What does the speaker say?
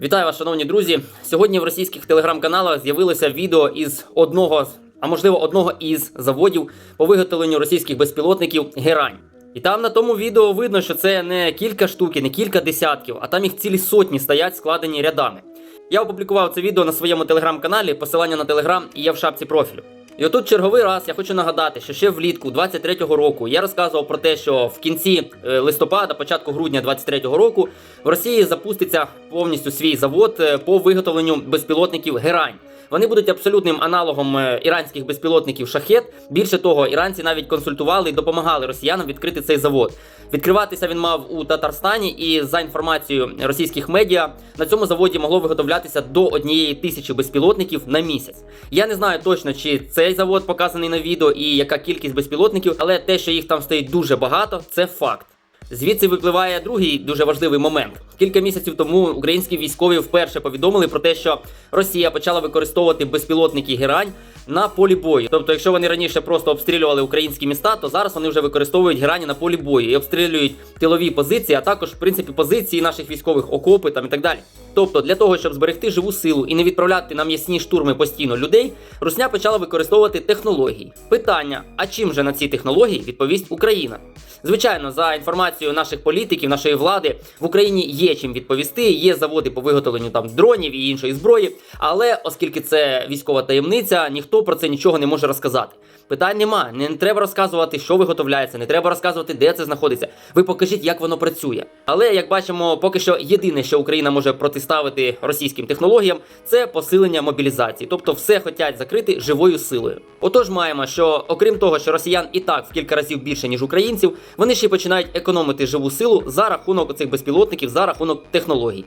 Вітаю вас, шановні друзі. Сьогодні в російських телеграм-каналах з'явилося відео із одного, а можливо, одного із заводів по виготовленню російських безпілотників Герань. І там на тому відео видно, що це не кілька штук, не кілька десятків, а там їх цілі сотні стоять складені рядами. Я опублікував це відео на своєму телеграм-каналі, посилання на телеграм і я в шапці профілю. І отут черговий раз я хочу нагадати, що ще влітку 23-го року я розказував про те, що в кінці е, листопада, початку грудня 23-го року в Росії запуститься повністю свій завод е, по виготовленню безпілотників Герань. Вони будуть абсолютним аналогом е, іранських безпілотників шахет. Більше того, іранці навіть консультували і допомагали росіянам відкрити цей завод. Відкриватися він мав у Татарстані, і за інформацією російських медіа на цьому заводі могло виготовлятися до однієї тисячі безпілотників на місяць. Я не знаю точно, чи цей завод показаний на відео і яка кількість безпілотників, але те, що їх там стоїть дуже багато, це факт. Звідси випливає другий дуже важливий момент. Кілька місяців тому українські військові вперше повідомили про те, що Росія почала використовувати безпілотники Герань на полі бою. Тобто, якщо вони раніше просто обстрілювали українські міста, то зараз вони вже використовують герані на полі бою і обстрілюють тилові позиції, а також в принципі позиції наших військових окопи там і так далі. Тобто, для того, щоб зберегти живу силу і не відправляти на м'ясні штурми постійно людей, Русня почала використовувати технології. Питання: а чим же на ці технології відповість Україна? Звичайно, за інформацією наших політиків, нашої влади в Україні є чим відповісти. Є заводи по виготовленню там дронів і іншої зброї. Але оскільки це військова таємниця, ніхто про це нічого не може розказати. Питань нема. Не треба розказувати, що виготовляється, не треба розказувати, де це знаходиться. Ви покажіть, як воно працює. Але як бачимо, поки що єдине, що Україна може протиставити російським технологіям, це посилення мобілізації, тобто все хотять закрити живою силою. Отож, маємо, що окрім того, що росіян і так в кілька разів більше ніж українців, вони ще починають економити живу силу за рахунок цих безпілотників, за рахунок технологій.